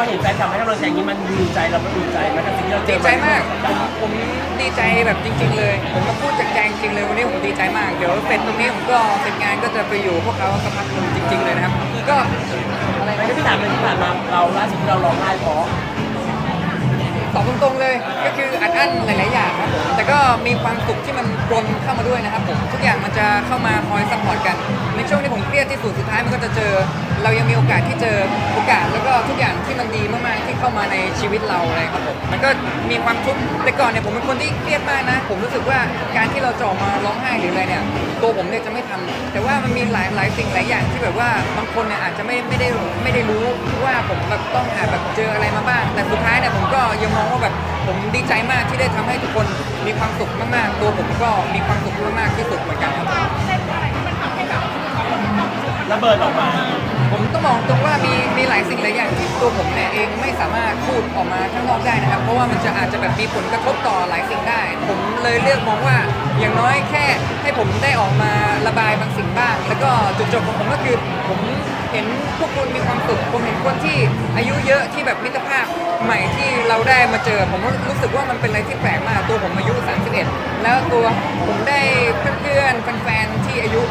อเห็นแฟนคลับให้กำลังใจอย่างนี้มันดีใจเรามันดีใจมันกับสิ่งที่เราเจดีอใจมากผมผมดีใจแบบจริง ๆ เลย ผมก็พูดจากใจจริงๆเลยวันนี้ผมดีใจมาก เดี๋ยวเสร็จตรงนี้ผมก็เสร็จงานก็จะไปอยู่พวกเขาสักพักหนึงจริง ๆ เลยนะครับ ก็อะไรไม่นะ ได้พี่ถามเลยที่ผ่านมาเราล่าสุดที่เราร้องไห้เพราะตอบตรงๆเลยก็คืออัดอั้นหลาย ๆ อย่างครับผมแต่ก็มีความสุขที่มันปนเข้ามาด้วยนะครับผมทุกอย่างมันจะเข้ามาคอยซัพพอร์ตกัน เจอ เรายังมีโอกาสที่เจอโอกาสแล้วก็ทุกอย่างที่มันดีมากๆที่เข้ามาในชีวิตเราอะไรครับผมมันก็มีความทุกข์แต่ก่อนเนี่ยผมเป็นคนที่เครียดมากนะ ผมรู้สึกว่าการที่เราจะออกมาร้องไห้หรืออะไรเนี่ยตัวผมเนี่ยจะไม่ทำแต่ว่ามันมีหลายหลายสิ่งหลายอย่างที่แบบว่าบางคนเนี่ยอาจจะไม่ไม่ได้ไม่ได้รู้ว่าผมแบบต้องหาแบบเจออะไรมาบ้าง แต่สุดท้ายเนี่ยผมก็ยังมองว่าแบบผมดีใจมากที่ได้ทำให้ทุกคนมีความสุขมากๆ ตัวผมก็มีความสุขมากๆที่สุดเหมือนกันครับ ระเบิดออกมา ผมต้องบอกตรงว่ามีมีหลายสิ่งหลายอย่างที่ตัวผมเนี่ยเองไม่สามารถพูดออกมาข้างนอกได้นะครับ เพราะว่ามันจะอาจจะแบบมีผลกระทบต่อหลายสิ่งได้ ผมเลยเลือกมองว่าอย่างน้อยแค่ให้ผมได้ออกมาระบายบางสิ่งบ้าง แล้วก็จุดจบของผมก็คือผมเห็นพวกคุณมีความสุขผมเห็นคนที่อายุเยอะที่แบบมิตรภาพใหม่ที่เราได้มาเจอ ผมรู้สึกว่ามันเป็นอะไรที่แปลกมากตัวผมอายุ 31 แล้วตัวผมได้เพื่อนๆแฟนๆที่อายุ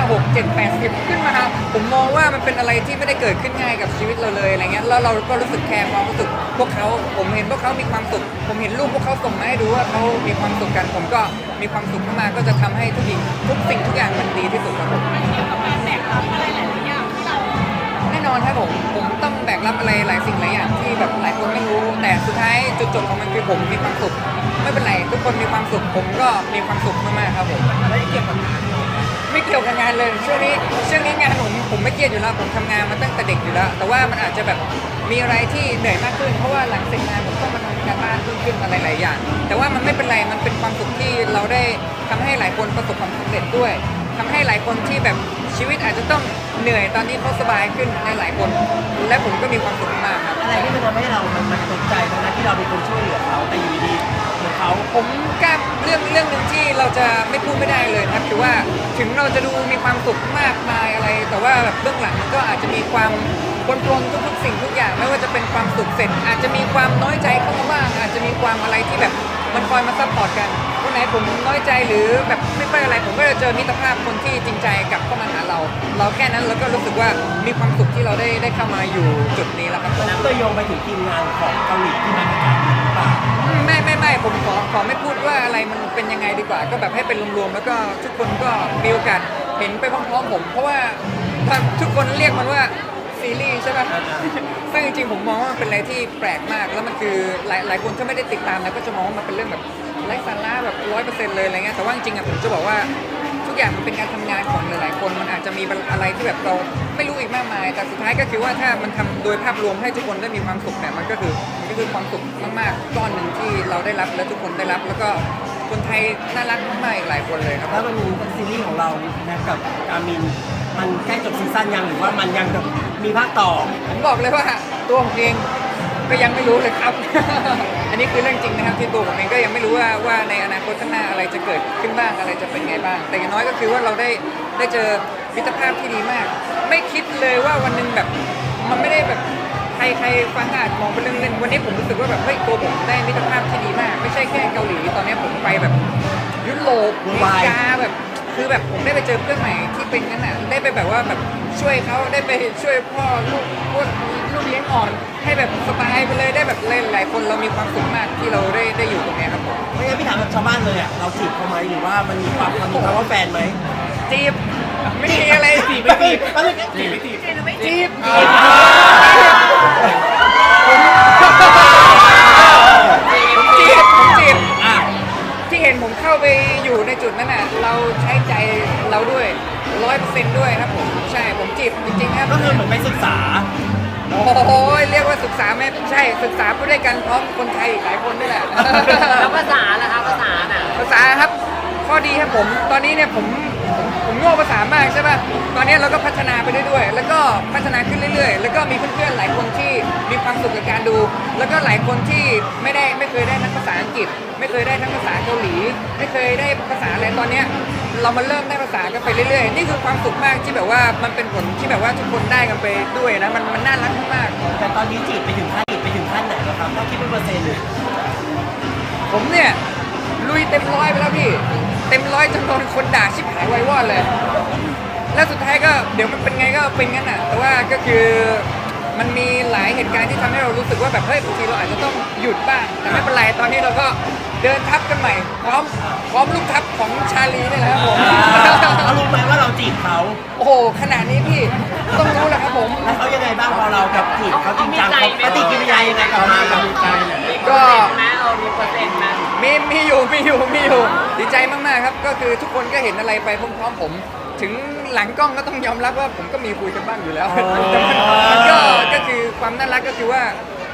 5 6 7 8 10 ขึ้นมาครับผมมองว่ามันเป็นอะไรที่ไม่ได้เกิดขึ้นง่ายกับชีวิตเราเลยอะไรเงี้ยแล้วเราก็รู้สึกแคร์ความรู้สึกพวกเขาผมเห็นพวกเขามีความสุข ผมเห็นรูปพวกเขาส่งมาให้ดูว่าเขามีความสุขกัน ผมก็มีความสุขมากก็จะทำให้ทุกสิ่งทุกสิ่งทุกอย่างมันดีที่สุดครับผมแน่นอนครับผมผมต้องแบกรับอะไรหลายสิ่งหลายอย่างที่แบบหลายคนไม่รู้แต่สุดท้ายจุดจบของมันคือผมมีความสุขไม่เป็นไรทุกคนมีความสุขผมก็มีความสุขมากๆครับผมไม่ได้เกี่ยวกับ ไม่เกี่ยวกับงานเลยช่วงนี้ช่วงนี้งานผมผมไม่เครียดอยู่แล้วผมทำงานมาตั้งแต่เด็กอยู่แล้ว แต่ว่ามันอาจจะแบบมีอะไรที่เหนื่อยมากขึ้น เพราะว่าหลังเสร็จงานผมต้องมาทำการบ้านเพิ่มขึ้นอะไรหลายอย่าง แต่ว่ามันไม่เป็นไรมันเป็นความสุขที่เราได้ทำให้หลายคนประสบความสำเร็จด้วยทำให้หลายคนที่แบบชีวิตอาจจะต้องเหนื่อยตอนนี้เขาสบายขึ้นในหลายคน และผมก็มีความสุขมากครับ อะไรที่มันทำให้เรา มันมันตกใจตรงนั้นที่เราเป็นคนช่วยเหลือเขาแต่อยู่ดี ผมกล้าเรื่องเรื่องหนึ่งที่เราจะไม่พูดไม่ได้เลยนะครับคือว่าถึงเราจะดูมีความสุขมากมายอะไร แต่ว่าแบบเบื้องหลังมันก็อาจจะมีความปนปนๆทุกๆสิ่งทุกอย่างไม่ว่าจะเป็นความสุขเสร็จ อาจจะมีความน้อยใจเข้ามาบ้างอาจจะมีความอะไรที่แบบ มันคอยมาซัพพอร์ตกันวันไหนผมน้อยใจหรือแบบไม่ค่อยอะไร ผมก็จะเจอมิตรภาพคนที่จริงใจกลับเข้ามาหาเรา เราแค่นั้นเราก็รู้สึกว่ามีความสุขที่เราได้ได้เข้ามาอยู่จุดนี้แล้วครับวันนั้นก็โยงไปถึงทีมงานของเกาหลีที่มาประกาศหรือเปล่าไม่ไม่ไม่ผมขอขอไม่พูดว่าอะไรมันเป็นยังไงดีกว่า ก็แบบให้เป็นรวมๆแล้วก็ทุกคนก็มีโอกาสเห็นไปพร้อมๆผม เพราะว่าถ้าทุกคนเรียกมันว่า ซีรีส์ใช่ป่ะซึ่งจริงๆผมมองว่ามันเป็นอะไรที่แปลกมาก แล้วมันคือหลายหลายคนถ้าไม่ได้ติดตามนะก็จะมองว่ามันเป็นเรื่องแบบไร้สาระแบบร้อยเปอร์เซ็นต์เลยอะไรเงี้ย แต่ว่าจริงๆอะผมจะบอกว่าทุกอย่างมันเป็นการทำงานของหลายๆคน มันอาจจะมีอะไรที่แบบเราไม่รู้อีกมากมาย แต่สุดท้ายก็คือว่าถ้ามันทำโดยภาพรวมให้ทุกคนได้มีความสุขเนี่ย มันก็คือมันก็คือความสุขมากๆก้อนหนึ่งที่เราได้รับและทุกคนได้รับ แล้วก็ คนไทยน่ารักมากๆอีกหลายคนเลยครับ แล้วมันมีซีรีส์ของเรานะกับกามินมันใกล้จบซีซั่นยังหรือว่ามันยังจะมีภาคต่อ ผมบอกเลยว่าตัวผมเองก็ยังไม่รู้เลยครับ อันนี้คือเรื่องจริงนะครับที่ตัวผมเองก็ยังไม่รู้ว่าว่าในอนาคตข้างหน้าอะไรจะเกิดขึ้นบ้างอะไรจะเป็นไงบ้าง แต่อย่างน้อยก็คือว่าเราได้ได้เจอมิตรภาพที่ดีมาก ไม่คิดเลยว่าวันหนึงแบบมันไม่ได้แบบใครใครฟังอาจมองเป็นเรื่องเล่นวันนี้ผมรู้สึกว่าแบบเฮ้ยตัวผมได้มิตรภาพที่ดีมาก ไม่ใช่แค่เกาหลีตอนนี้ผมไปแบบยุโรปอเมริกาแบบคือแบบผมได้ไปเจอเพื่อนใหม่ที่เป็นงั้นอะได้ไปแบบว่าแบบช่วยเขาได้ไปช่วยพ่อลูกพวกลูกเลี้ยงอ่อน ให้แบบสบายไปเลยได้แบบหลายๆคนเรามีความสุขมากที่เราได้ได้อยู่ตรงเนี้ยครับผมไม่งั้นพี่ถามแบบชาวบ้านเลยอะเราจีบเขาไหมหรือว่ามันมีความมันมีคำว่าแฟนไหมจีบไม่มีอะไรจีบไม่จีบไม่จีบจีบไม่จีบจีบผม ในจุดนั้นน่ะเราใช้ใจเราด้วยร้อยเปอร์เซ็นต์ด้วยครับผมใช่ผมจีบจริงๆครับก็คือเหมือนไปศึกษา โอ้โหเรียกว่าศึกษาไม่ใช่ศึกษาไปด้วยกันพร้อมคนไทยอีกหลายคนนี่แหละแล้วภาษาล่ะคะภาษาน่ะภาษาครับ ข้อดีครับผมตอนนี้เนี่ยผม ผมผมโง่ภาษามากใช่ป่ะ ตอนนี้เราก็พัฒนาไปเรื่อยๆ แล้วก็พัฒนาขึ้นเรื่อยๆ แล้วก็มีเพื่อนๆ หลายคนที่มีความสุขกับการดู แล้วก็หลายคนที่ไม่ได้ไม่เคยได้ทั้งภาษาอังกฤษ ไม่เคยได้ทั้งภาษาเกาหลี ไม่เคยได้ภาษาอะไรตอนเนี้ยเรามาเริ่มได้ภาษากันไปเรื่อยๆ นี่คือความสุขมากที่แบบว่ามันเป็นผลที่แบบว่าทุกคนได้กันไปด้วยนะ มันมันน่ารักมากแต่ตอนนี้จีบไปถึงขั้นจีบไปถึงขั้นไหนแล้วครับถ้าคิดเป็นเปอร์เซ็นต์เลยๆผมเนี่ยลุยเต็มร้อยไปแล้วพี่ เต็มร้อยจนโดนคนด่าชิบหายไวายวอดเลย แล้วสุดท้ายก็เดี๋ยวมันเป็นไงก็เป็นงั้นอะ แต่ว่าก็คือมันมีหลายเหตุการณ์ที่ทำให้เรารู้สึกว่าแบบเฮ้ยบางทีเราอาจจะต้องหยุดบ้าง แต่ไม่เป็นไรตอนนี้เราก็เดินทับกันใหม่พร้อมพร้อมลูกทับของชาลีนี่แหละครับผม เขารู้ไหมว่าเราจีบเขาโอ้โหขนาดนี้พี่ต้องรู้แหละครับผม แล้วเขายังไงบ้างพอเรากับจีบเขาจริงจังเขาปฏิกิริยายังไงกับมากับใจเนี่ยก็แม่เรามีเปอร์เซ็นต์ไห มมีมีอยู่มีอยู่มีอยู่ดีใจมากๆครับ ก็คือทุกคนก็เห็นอะไรไปพร้อมๆผม ถึงหลังกล้องก็ต้องยอมรับว่าผมก็มีคุยกันบ้างอยู่แล้วแต่มันมันก็ก็คือความน่ารักก็คือว่า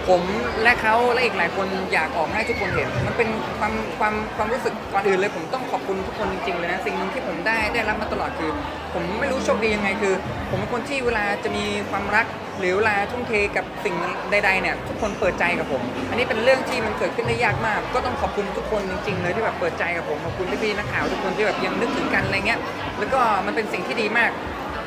ผมและเขาและอีกหลายคนอยากออกให้ทุกคนเห็น มันเป็นความความความรู้สึกก่อนอื่นเลย ผมต้องขอบคุณทุกคนจริงๆเลยนะ สิ่งหนึ่งที่ผมได้ได้รับมาตลอดคือ ผมไม่รู้โชคดียังไงคือ ผมเป็นคนที่เวลาจะมีความรัก หรือเวลาทุ่มเทกับสิ่งใดๆเนี่ยทุกคนเปิดใจกับผม อันนี้เป็นเรื่องที่มันเกิดขึ้นได้ยากมาก ก็ต้องขอบคุณทุกคนจริงๆเลยที่แบบเปิดใจกับผมขอบคุณพี่ๆนักข่าวทุกคนที่แบบยังนึกถึงกันอะไรเงี้ยแล้วก็มันเป็นสิ่งที่ดีมาก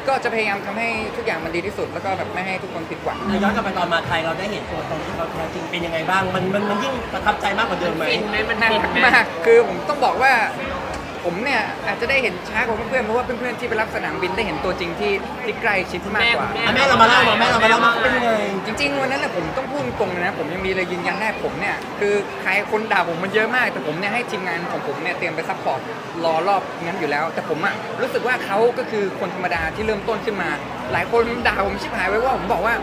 ก็จะพยายามทำให้ทุกอย่างมันดีที่สุด แล้วก็แบบไม่ให้ทุกคนผิดหวัง ย้อนกลับไปตอนมาไทยเราได้เห็นตัวตนที่เขาแท้จริงเป็นยังไงบ้าง มันมันมันยิ่งประทับใจมากกว่าเดิมไหม ฟินไหมมันน่าฟินรักไหม มากคือผมต้องบอกว่า ผมเนี่ยอาจจะได้เห็นช้ากว่าเพื่อนๆเพราะว่าเพื่อนๆที่ไปรับสนามบินได้เห็นตัวจริงที่ที่ใกล้ชิดมากกว่า อะแม่เรามาเล่ามาแม่เรามาเล่ามาเป็นยังไงจริงๆวันนั้นแหละผมต้องพูดตรงเลยนะ ผมยังมีเลยยืนยันได้ผมเนี่ย คือใครคนด่าผมมันเยอะมาก แต่ผมเนี่ยให้ทีมงานของผมเนี่ยเตรียมไปซัพพอร์ตรอรอบนั้นอยู่แล้ว แต่ผมอะรู้สึกว่าเขาก็คือคนธรรมดาที่เริ่มต้นขึ้นมา หลายคนด่าผมชิบหายไว้ว่าผมบอกว่า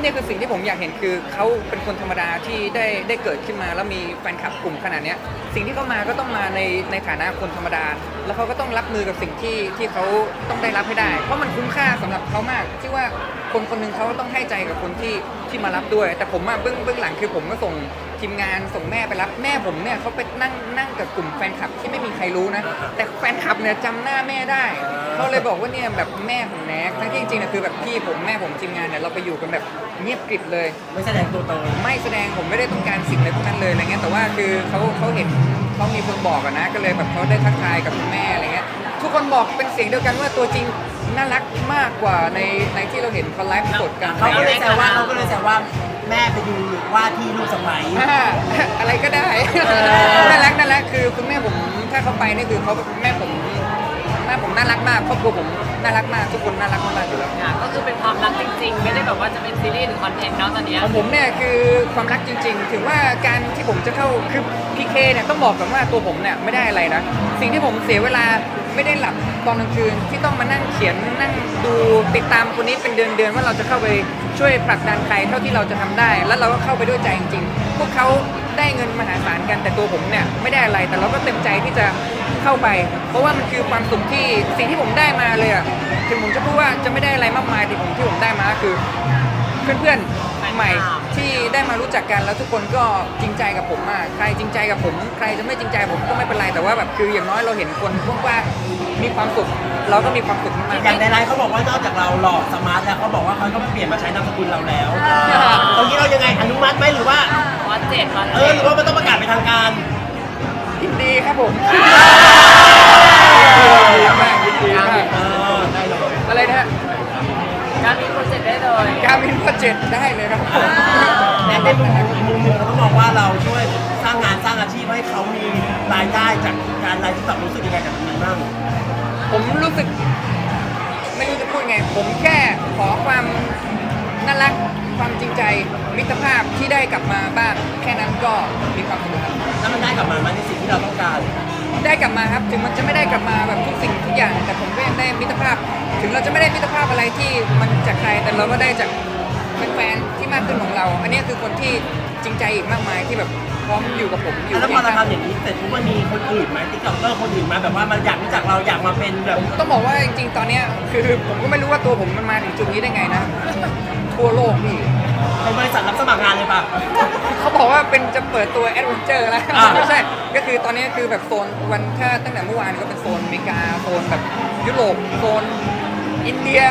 เนี่ยคือสิ่งที่ผมอยากเห็นคือเขาเป็นคนธรรมดาที่ได้ได้เกิดขึ้นมา แล้วมีแฟนคลับกลุ่มขนาดนี้สิ่งที่เขามาก็ต้องมาในในฐานะคนธรรมดา แล้วเขาก็ต้องรับมือกับสิ่งที่ที่เขาต้องได้รับให้ได้ เพราะมันคุ้มค่าสำหรับเขามากที่ว่าคนคนหนึ่งเขาก็ต้องให้ใจกับคนที่ที่มารับด้วย แต่ผมอะเบื้องเบื้องหลังคือผมก็ส่งทีมงานส่งแม่ไปรับแม่ผมเนี่ยเขาไปนั่งนั่งกับกลุ่มแฟนคลับที่ไม่มีใครรู้นะ แต่แฟนคลับเนี่ยจำหน้าแม่ได้เขาเลยบอกว่าเนี่ยแบบแม่ของแน็กทั้งที่จริงๆนะคือแบบพี่ผมแม่ผมทีมงานเนี่ยเราไปอยู่กันแบบเงียบกริบเลย ไม่แสดงตัวตนไม่แสดงผมไม่ได้ต้องการสิ่งอะไรพวกนั้นเลยอะไรเงี้ยแต่ว่าคือเขาเขาเห็นเขามีคนบอกอะนะ ก็เลยแบบเขาได้ทักทายกับคุณแม่อะไรเงี้ยทุกคนบอกเป็นเสียงเดียวกันว่าตัวจริง น่ารักมากกว่าในในที่เราเห็นเขาไลฟ์สดกันเขาก็เลยอะไรแซงี้วว่าเขาก็เลยแซวว่าแม่ไปดูว่าที่ลูกสะใภ้อ่าอะไรก็ได้ น่ารักน่ารักคือคุณแม่ผมถ้าเขาไปนี่คือเขาแม่ผมแม่ผมน่ารักมากครอบครัวผมน่ารักมากทุกคนน่ารักมากๆอยู่แล้วค่ะก็คือเป็นความรักจริงๆ ไม่ได้แบบว่าจะเป็นซีรีส์หรือคอนเทนต์เนาะตอนเนี้ยของผมเนี่ยคือความรักจริง ๆ ถึงว่าการที่ผมจะเข้าคือพีเคเนี่ยต้องบอกก่อนว่าตัวผมเนี่ยไม่ได้อะไรนะสิ่งที่ผมเสียเวลา ไม่ได้หลับตอนกลางคืนที่ต้องมานั่งเขียนนั่งดูติดตามคนนี้เป็นเดือนๆว่าเราจะเข้าไปช่วยผลักดันใครเท่าที่เราจะทำได้ แล้วเราก็เข้าไปด้วยใจจริงๆพวกเขาได้เงินมหาศาลกันแต่ตัวผมเนี่ยไม่ได้อะไรแต่เราก็เต็มใจที่จะเข้าไป เพราะว่ามันคือความสุขที่สิ่งที่ผมได้มาเลยอะถึงผมจะพูดว่าจะไม่ได้อะไรมากมายแต่ผมที่ผมได้มาคือ เพื่อนๆ ใหม่ที่ได้มารู้จักกันแล้วทุกคนก็จริงใจกับผมมาก ใครจริงใจกับผม ใครจะไม่จริงใจผมก็ไม่เป็นไรแต่ว่าแบบคืออย่างน้อยเราเห็นคนกว้างๆมีความสุขเราก็มีความสุขมากอย่างในไลน์เขาบอกว่านอกจากเราหล่อสมาร์ทแล้วเขาบอกว่าเขาก็เปลี่ยนมาใช้นามสกุลเราแล้วตรงนี้เรายังไงอนุมัติไหมหรือว่าวันเจ็ดวันเออหรือว่ามันต้องประกาศเป็นทางการยินดีครับผมยินดีมากยินดีมากเออได้เลยอะไรนะฮะ การมีโปรเจกต์ได้เลยการมินโปรเจกต์ได้เลยครับผมแต่ในมุมอีกมุมหนึงเขาก็มองว่าเราช่วยสร้างงานสร้างอาชีพให้เขามีรายได้จากการไลฟ์ที่แบบรู้สึกยังไงกับตรงนี้บ้างผมรู้สึก ไม่รู้จะพูดไง ผมแค่ขอความน่ารักความจริงใจมิตรภาพที่ได้กลับมาบ้างแค่นั้นก็มีความสุขครับ แล้วมันได้กลับมาไหมในสิ่งที่เราต้องการ ได้กลับมาครับ ถึงมันจะไม่ได้กลับมาแบบทุกสิ่งทุกอย่าง แต่ผมก็ยังได้มิตรภาพ ถึงเราจะไม่ได้มิตรภาพอะไรที่มันจากใครแต่เราก็ได้จากแฟนๆที่มากขึ้นของเรา อันนี้คือคนที่จริงใจอีกมากมายที่แบบพร้อมอยู่กับผมอยู่แล้วพอเราเคียงข้างทำอย่างนี้เสร็จทุกมันมีคนอื่นไหมติ๊กต็อกเกอร์คนอื่นมาแบบว่ามันอยากรู้จักเราอยากมาเป็นแบบต้องบอกว่าจริง ๆ ตอนเนี้ยคือผมก็ไม่รู้ว่าตัวผมมันมาถึงจุดนี้ได้ไงนะ ทั่วโลกพี่ เป็นบริษัทรับสมัครงานเลยป่ะเขาบอกว่าเป็นจะเปิดตัวแอดเวนเจอร์แล้วอ่า ไม่ใช่ ก็คือตอนนี้คือแบบโซนวันถ้าตั้งแต่เมื่อวานก็เป็นโซนอเมริกาโซนแบบยุโรปโซนอินเดีย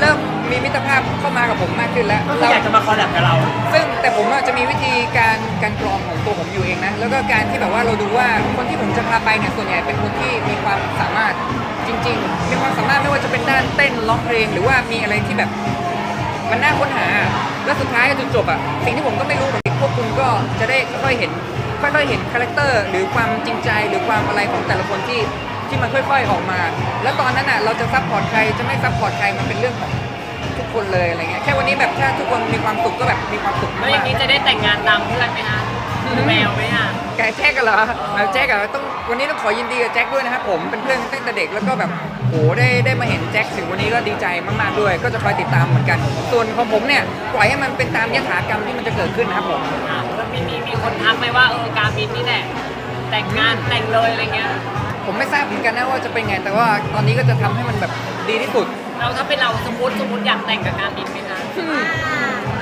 เริ่มมีมิตรภาพเข้ามากับผมมากขึ้นแล้วก็คืออยากจะมาคอลแลบกับเรา ซึ่งแต่ผมอะจะมีวิธีการการกรองของตัวผมอยู่เองนะแล้วก็การที่แบบว่าเราดูว่าคนที่ผมจะพาไปเนี่ยส่วนใหญ่เป็นคนที่มีความสามารถจริง ๆ มีความสามารถไม่ว่าจะเป็นด้านเต้นร้องเพลง หรือว่ามีอะไรที่แบบ มันน่าค้นหา แล้วสุดท้ายจนจบอะสิ่งที่ผมก็ไม่รู้เหมือนกันพวกคุณก็จะได้ค่อยๆเห็นค่อยๆเห็นคาแรคเตอร์หรือความจริงใจหรือความอะไรของแต่ละคนที่ที่มันค่อยๆออกมา แล้วตอนนั้นอะเราจะซัพพอร์ตใครจะไม่ซัพพอร์ตใครมันเป็นเรื่องของทุกคนเลยอะไรเงี้ยแค่วันนี้แบบถ้าทุกคนมีความสุขก็แบบมีความสุขแล้วอย่างนี้จะได้แต่งงานตามเพื่อนไหมคะแมวไหมอะ แกแจ็คกันเหรอเอาแจ็คอะต้องวันนี้ต้องขอยินดีกับแจ็คด้วยนะครับผมเป็นเพื่อนตั้งแต่เด็กแล้วก็แบบ โหได้ได้มาเห็นแจ็คถึงวันนี้ก็ดีใจมากๆด้วย ก็จะคอยติดตามเหมือนกัน ส่วนของผมเนี่ยปล่อยให้มันเป็นตามยถากรรมที่มันจะเกิดขึ้นนะครับผมอะแล้วมีมีมีคนทักไหมว่าเออการบินนี่แหละแต่งงานแต่งเลยอะไรเงี้ย ผมไม่ทราบเหมือนกันนะว่าจะเป็นไง แต่ว่าตอนนี้ก็จะทำให้มันแบบดีที่สุด เราถ้าเป็นเราสมมติสมมติอยากแต่งกับการบินไหมคะ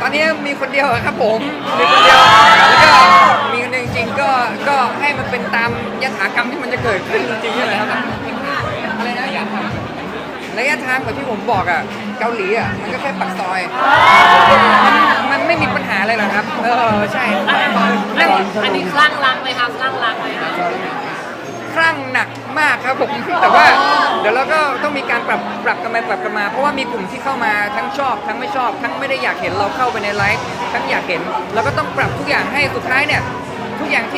ตอนนี้มีคนเดียวอะครับผมมีคนเดียวแล้วก็มีคนหนึ่งจริงๆก็ก็ให้มันเป็นตามยถากรรมที่มันจะเกิดขึ้นจริงๆนี่แหละครับ อะไรนะอยากทำระยะทางแบบที่ผมบอกอะเกาหลีอะมันก็แค่ปักซอยมันมันไม่มีปัญหาอะไรหรอกครับ เออใช่อันนั่นอันนี้คลั่งรักไหมคะคลั่งรักไหมคะคลั่งหนักมากครับผมแต่ว่า เดี๋ยวเราก็ต้องมีการปรับปรับกันไปปรับกันมา เพราะว่ามีกลุ่มที่เข้ามาทั้งชอบ ทั้งไม่ชอบ ทั้งไม่ได้อยากเห็นเราเข้าไปในไลฟ์ทั้งอยากเห็นเราก็ต้องปรับทุกอย่างให้สุดท้ายเนี่ยทุกอย่างที่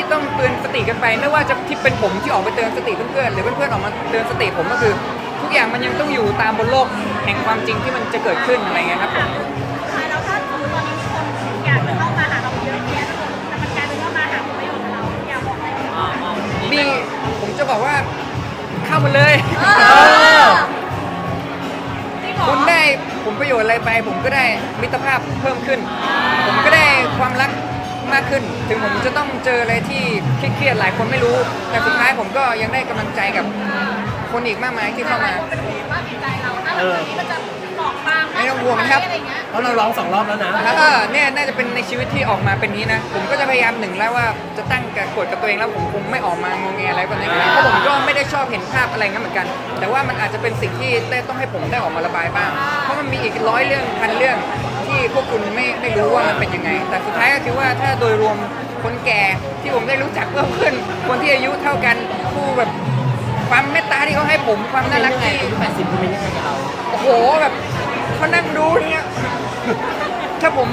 ต้องเตือนสติกันไป ไม่ว่าจะที่เป็นผมที่ออกไปเตือนสติเพื่อนๆหรือเพื่อนๆออกมาเตือนสติผมก็คือ ทุกอย่างมันยังต้องอยู่ตามบนโลกแห่งความจริงที่มันจะเกิดขึ้นอะไรเงี้ยครับผมสุดท้ายแล้วถ้าสมมติตอนนี้มีคนอยากจะเข้ามาหาเราเยอะแยะแต่มันกลายเป็นว่ามาหาผลประโยชน์กับเราอยากบอกอะไรกับอ๋ออ๋อมีผมจะบอกว่าเข้ามาเลยคุณได้ผลประโยชน์อะไรไป ผมก็ได้มิตรภาพเพิ่มขึ้น ผมก็ได้ความรัก มากขึ้น ถึงผมจะต้องเจออะไรที่เครียดๆหลายคนไม่รู้ แต่สุดท้ายผมก็ยังได้กำลังใจกับคนอีกมากมายที่เข้ามา เป็นห่วงว่าจิตใจเราถ้าหลังจากนี้มันจะบอกบางไม่ต้องห่วงครับ อะไรเงี้ยเพราะเราร้องสองรอบแล้วนะ แล้วก็เนี่ยน่าจะเป็นในชีวิตที่ออกมาเป็นนี้นะ ผมก็จะพยายามหนึ่งแล้วว่าจะตั้งกับกฎกับตัวเองแล้วผมคงไม่ออกมางงแงอะไรแบบนี้เพราะผมก็ไม่ได้ชอบเห็นภาพอะไรงั้นเหมือนกัน แต่ว่ามันอาจจะเป็นสิ่งที่ได้ต้องให้ผมได้ออกมาระบายบ้าง เพราะมันมีอีกร้อยเรื่องพันเรื่อง ที่พวกคุณไม่ไม่รู้ว่ามันเป็นยังไง แต่สุดท้ายก็คือว่าถ้าโดยรวมคนแก่ที่ผมได้รู้จักเพิ่มขึ้น คนที่อายุเท่ากันผู้แบบความเมตตาที่เขาให้ผมความน่ารักที่แปดสิบคุณเป็นยังไงกับเราโอ้โหแบบเขานั่งดูเนี่ยถ้าผม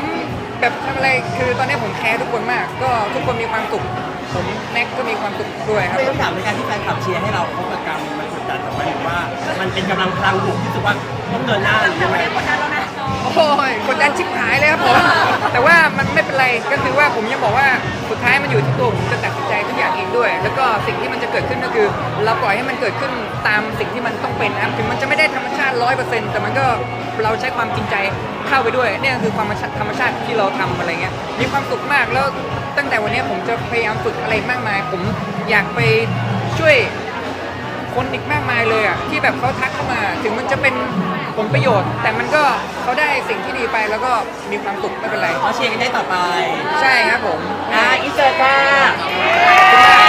แบบทำอะไรคือตอนนี้ผมแคร์ทุกคนมาก ก็ทุกคนมีความสุขผมแม็กก็มีความสุขด้วยครับไม่ต้องถามในการที่แฟนคลับเชียร์ให้เราพบกับการมันกดดันแต่หมายถึงว่า มันเป็นกำลังพลังบวกที่รู้สึกว่าต้องเดินหน้าหรือแต่ยังวันไง โอ้ยกดดันชิบหายเลยครับผม แต่ว่ามันไม่เป็นไร ก็คือว่าผมยังบอกว่าสุดท้ายมันอยู่ที่ตัวผมจะตัดสินใจทุกอย่างเองด้วย แล้วก็สิ่งที่มันจะเกิดขึ้นก็คือ เราปล่อยให้มันเกิดขึ้นตามสิ่งที่มันต้องเป็นนะครับถึงมันจะไม่ได้ธรรมชาติร้อยเปอร์เซ็นต์แต่มันก็เราใช้ความจริงใจเข้าไปด้วยเนี่ยคือความธรรมชาติที่เราทำอะไรเงี้ย มีความสุขมากแล้วตั้งแต่วันนี้ผมจะพยายามฝึกอะไรมากมาย ผมอยากไปช่วย คนอีกมากมายเลยอะที่แบบเขาทักเข้ามา ถึงมันจะเป็นผลประโยชน์ แต่มันก็เขาได้สิ่งที่ดีไปแล้วก็มีความสุขไม่เป็นไร เขาเชียร์กันได้ต่อไป ใช่ครับผม อ่าอิสเตอร์ค่ะา